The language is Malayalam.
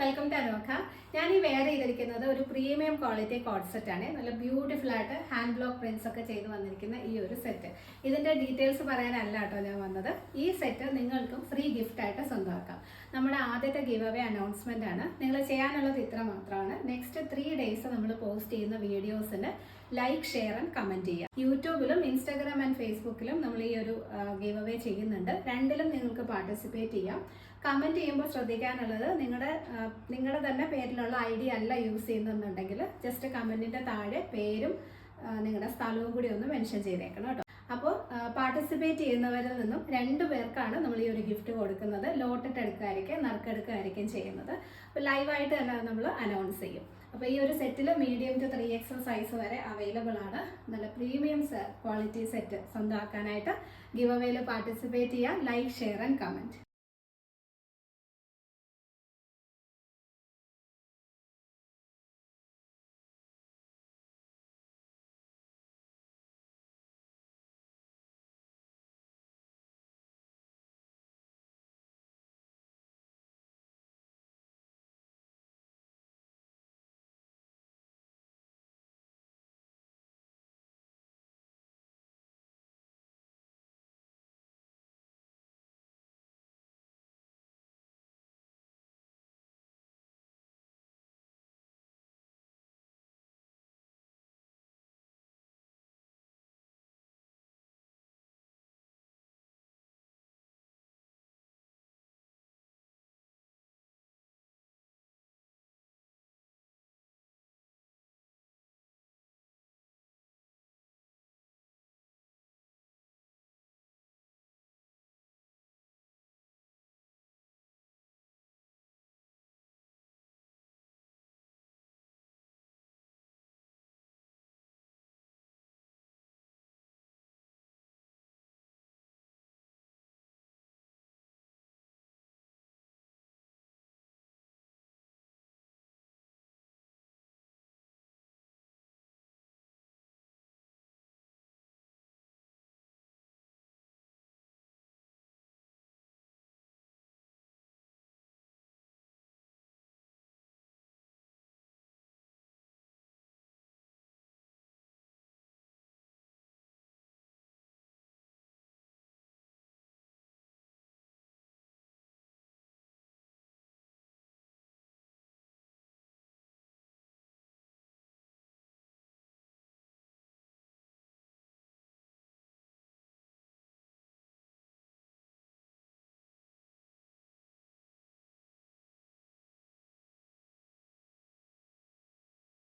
വെൽക്കം ടു അനോഖ ഞാൻ ഈ വെയർ ചെയ്തിരിക്കുന്നത് ഒരു പ്രീമിയം ക്വാളിറ്റി കോഡ് സെറ്റ് ആണ്. നല്ല ബ്യൂട്ടിഫുൾ ആയിട്ട് ഹാൻഡ് ബ്ലോക്ക് പ്രിന്റ്സ് ഒക്കെ ചെയ്ത് വന്നിരിക്കുന്ന ഈ ഒരു സെറ്റ് ഇതിന്റെ ഡീറ്റെയിൽസ് പറയാനല്ല കേട്ടോ ഞാൻ വന്നത്. ഈ സെറ്റ് നിങ്ങൾക്കും ഫ്രീ ഗിഫ്റ്റ് ആയിട്ട് സ്വന്തമാക്കാം. നമ്മുടെ ആദ്യത്തെ ഗിവ് അവേ അനൗൺസ്മെന്റ് ആണ്. നിങ്ങൾ ചെയ്യാനുള്ളത് ഇത്ര മാത്രമാണ്. നെക്സ്റ്റ് ത്രീ ഡേയ്സ് നമ്മൾ പോസ്റ്റ് ചെയ്യുന്ന വീഡിയോസിന് ലൈക്ക് ഷെയർ ആൻഡ് കമന്റ് ചെയ്യുക യൂട്യൂബിലും ഇൻസ്റ്റാഗ്രാം ആൻഡ് ഫേസ്ബുക്കിലും നമ്മൾ ഈ ഒരു ഗീവ് അവേ ചെയ്യുന്നുണ്ട്. രണ്ടിലും നിങ്ങൾക്ക് പാർട്ടിസിപ്പേറ്റ് ചെയ്യാം. കമന്റ് ചെയ്യുമ്പോൾ ശ്രദ്ധിക്കാനുള്ളത് നിങ്ങളുടെ നിങ്ങളുടെ തന്നെ പേരിലുള്ള ഐ ഡി അല്ല യൂസ് ചെയ്യുന്നുണ്ടെങ്കിൽ ജസ്റ്റ് കമന്റിന്റെ താഴെ പേരും നിങ്ങളുടെ സ്ഥലവും കൂടി ഒന്ന് മെൻഷൻ ചെയ്തേക്കണം കേട്ടോ. അപ്പോൾ പാർട്ടിസിപ്പേറ്റ് ചെയ്യുന്നവരിൽ നിന്നും രണ്ട് പേർക്കാണ് നമ്മൾ ഈ ഒരു ഗിഫ്റ്റ് കൊടുക്കുന്നത്. ലോട്ടിട്ട് എടുക്കുകയായിരിക്കും നറുക്കെടുക്കുകയായിരിക്കും ചെയ്യുന്നത്. അപ്പോൾ ലൈവായിട്ട് തന്നെ നമ്മൾ അനൗൺസ് ചെയ്യും. അപ്പോൾ ഈ ഒരു സെറ്റിൽ medium to three XL size വരെ അവൈലബിൾ ആണ്. നല്ല പ്രീമിയം ക്വാളിറ്റി സെറ്റ് സ്വന്തമാക്കാനായിട്ട് ഗിവ് അവയിൽ പാർട്ടിസിപ്പേറ്റ് ചെയ്യാം ലൈക്ക് ഷെയർ ആൻഡ് കമന്റ്